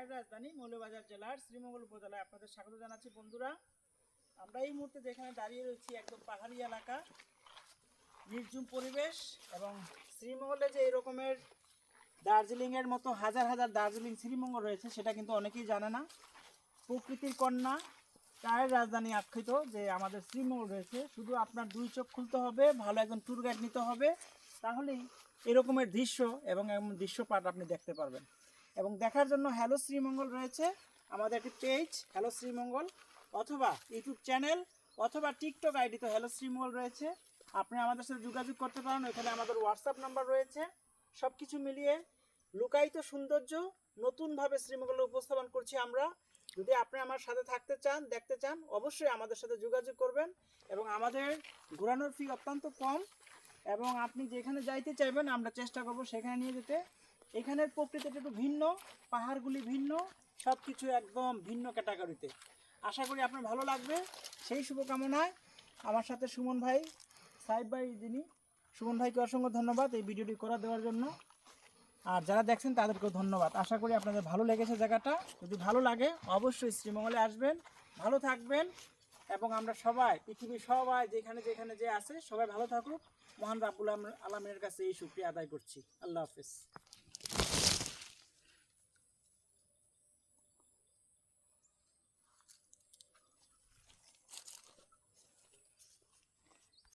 চায়ের রাজধানী মৌলবাজার জেলার শ্রীমঙ্গল উপজেলায় আপনাদের স্বাগত জানাচ্ছি বন্ধুরা। আমরা এই মুহূর্তে যেখানে দাঁড়িয়ে রয়েছি একদম পাহাড়ি এলাকা নির্জুম পরিবেশ এবং শ্রীমঙ্গলে যে এই রকমের দার্জিলিংয়ের মতো হাজার হাজার দার্জিলিং শ্রীমঙ্গল রয়েছে, সেটা কিন্তু অনেকেই জানে না। প্রকৃতির কন্যা চায়ের রাজধানী আখ্যিত যে আমাদের শ্রীমঙ্গল রয়েছে, শুধু আপনার দুই চোখ খুলতে হবে, ভালো একজন ট্যুর গাইড নিতে হবে, তাহলেই এরকমের দৃশ্য এবং এমন দৃশ্যপাট আপনি দেখতে পারবেন। এবং দেখার জন্য হ্যালো শ্রীমঙ্গল রয়েছে আমাদের একটি পেজ হ্যালো শ্রীমঙ্গল অথবা ইউটিউব চ্যানেল অথবা টিকটক আইডি তো হ্যালো শ্রীমঙ্গল রয়েছে। আপনি আমাদের সাথে যোগাযোগ করতে পারেন ওখানে আমাদের হোয়াটসঅ্যাপ নাম্বার রয়েছে। সব কিছু মিলিয়ে লুকায়িত সৌন্দর্য নতুনভাবে শ্রীমঙ্গলে উপস্থাপন করছি আমরা। যদি আপনি আমার সাথে থাকতে চান, দেখতে চান, অবশ্যই আমাদের সাথে যোগাযোগ করবেন এবং আমাদের ঘোরানোর ফি অত্যন্ত কম। এবং আপনি যেখানে যাইতে চাইবেন, আমরা চেষ্টা করব সেখানে নিয়ে যেতে। এখানের প্রকৃতিটা একটু ভিন্ন, পাহাড়গুলি ভিন্ন সব কিছু একদম ভিন্ন ক্যাটাগরিতে। আশা করি আপনার ভালো লাগবে। সেই শুভকামনায় আমার সাথে সুমন ভাই, সাহেব ভাই যিনি, সুমন ভাইকে অসংখ্য ধন্যবাদ এই ভিডিওটি করা দেওয়ার জন্য। আর যারা দেখছেন তাদেরকেও ধন্যবাদ। আশা করি আপনাদের ভালো লেগেছে জায়গাটা। যদি ভালো লাগে, অবশ্যই শ্রীমঙ্গলে আসবেন, ভালো থাকবেন, এবং আমরা সবাই, পৃথিবীর সবাই, যেখানে যেখানে যে আছে, সবাই ভালো থাকুক। মহান রাবুল আলম- আলমিনের কাছে এই শুক্রিয়া আদায় করছি। আল্লাহ হাফিজ।